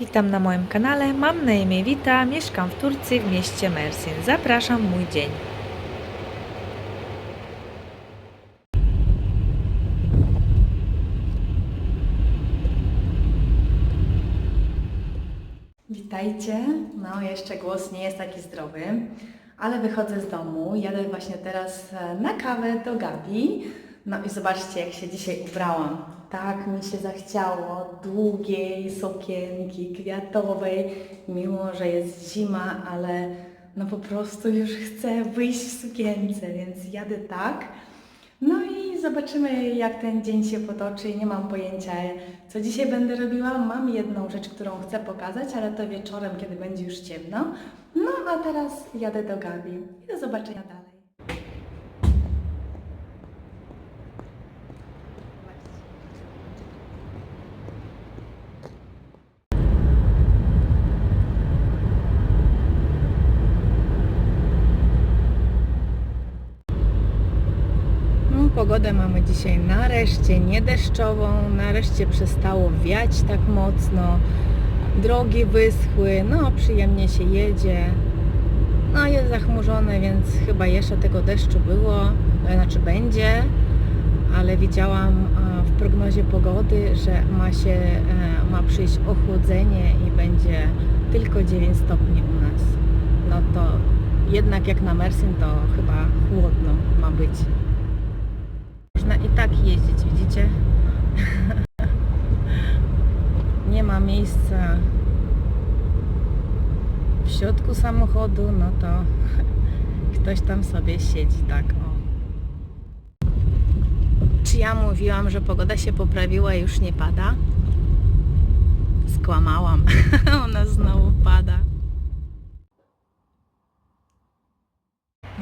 Witam na moim kanale. Mam na imię Wita, mieszkam w Turcji w mieście Mersin. Zapraszam mój dzień. Witajcie. No, jeszcze głos nie jest taki zdrowy, ale wychodzę z domu. Jadę właśnie teraz e, na kawę do Gabi. No i zobaczcie, jak się dzisiaj ubrałam. Tak mi się zachciało długiej sukienki kwiatowej, mimo że jest zima, ale no po prostu już chcę wyjść w sukience, więc jadę tak. No i zobaczymy, jak ten dzień się potoczy. Nie mam pojęcia, co dzisiaj będę robiła. Mam jedną rzecz, którą chcę pokazać, ale to wieczorem, kiedy będzie już ciemno. No a teraz jadę do Gabi i do zobaczenia dalej. No, pogodę mamy dzisiaj nareszcie niedeszczową, nareszcie przestało wiać tak mocno, drogi wyschły, no przyjemnie się jedzie. No jest zachmurzone, więc chyba jeszcze tego deszczu było, e, znaczy będzie, ale widziałam e, w prognozie pogody, że ma się, e, ma przyjść ochłodzenie i będzie tylko 9 stopni u nas. No to jednak jak na Mersin to chyba chłodno ma być. Można i tak jeździć, widzicie? Nie ma miejsca w środku samochodu, no to ktoś tam sobie siedzi, tak o. Czy ja mówiłam, że pogoda się poprawiła i już nie pada? Skłamałam. Ona znowu pada.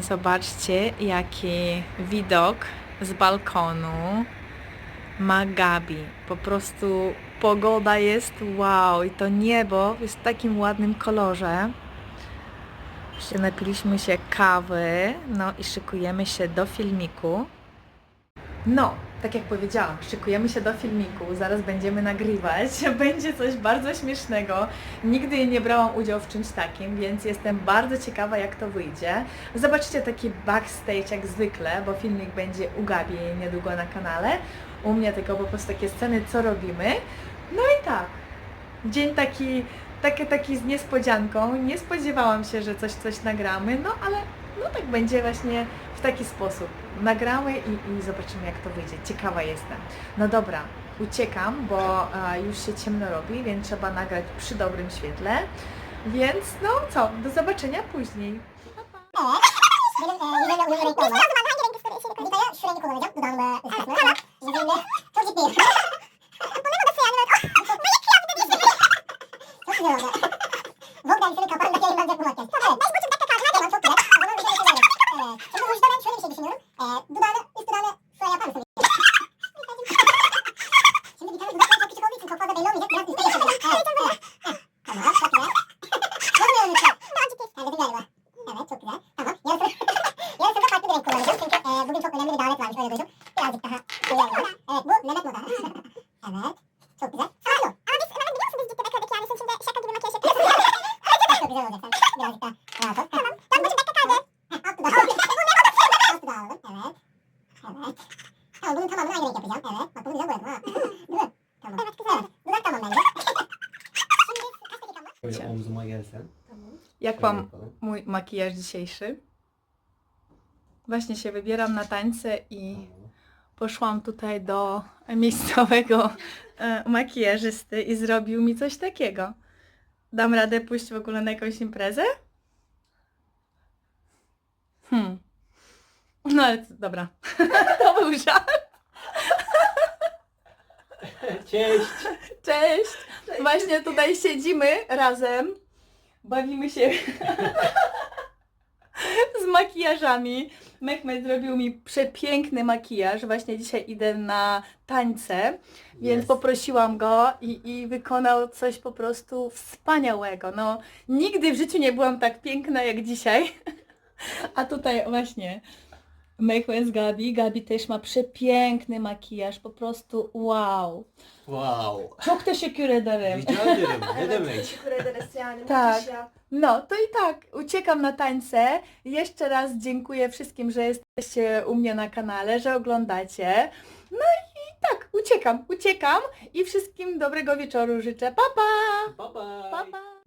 Zobaczcie, jaki widok z balkonu ma Gabi. Po prostu pogoda jest wow i to niebo jest w takim ładnym kolorze. Jeszcze napiliśmy się kawy, no i szykujemy się do filmiku. No, tak jak powiedziałam, szykujemy się do filmiku, zaraz będziemy nagrywać. Będzie coś bardzo śmiesznego. Nigdy nie brałam udziału w czymś takim, więc jestem bardzo ciekawa, jak to wyjdzie. Zobaczycie taki backstage jak zwykle, bo filmik będzie u Gabi niedługo na kanale. U mnie tylko po prostu takie sceny, co robimy. No i tak, dzień taki, taki, taki z niespodzianką. Nie spodziewałam się, że coś, coś nagramy, no ale no tak będzie właśnie w taki sposób. Nagramy i, i zobaczymy jak to wyjdzie. Ciekawa jestem. No dobra, uciekam, bo a, już się ciemno robi, więc trzeba nagrać przy dobrym świetle. Więc no co, do zobaczenia później. Benim e, Tamam bunun tamamını aynı renk yapacağım. Evet. Bak bunu güzel boyadım ha. Değil mi? Tamam. Evet güzel. Dudak tamam bence. Şimdi kaç dakikam var? Böyle omzuma gelsen. Tamam. Jak Şöyle Wam yapalım. mój makijaż dzisiejszy? Właśnie się wybieram na tańce i Tamam. poszłam tutaj do miejscowego e, makijażysty i zrobił mi coś takiego. Dam radę pójść w ogóle na jakąś imprezę? Hmm. No ale dobra. to był żart. Cześć! Cześć! Właśnie tutaj siedzimy razem. Bawimy się z makijażami. Mehmet zrobił mi przepiękny makijaż. Właśnie dzisiaj idę na tańce, więc Jest. poprosiłam go i, i wykonał coś po prostu wspaniałego. No, nigdy w życiu nie byłam tak piękna jak dzisiaj. A tutaj właśnie Make z Gabi. Gabi też ma przepiękny makijaż, po prostu wow. Wow. Çok teşekkür ederim. Rica ederim. Ne demek? teşekkür ederiz yani. Tak. Müthiş ya. No, to i tak, uciekam na tańce. Jeszcze raz dziękuję wszystkim, że jesteście u mnie na kanale, że oglądacie. No i tak, uciekam, uciekam i wszystkim dobrego wieczoru życzę. Pa, pa! Bye bye. Pa, pa!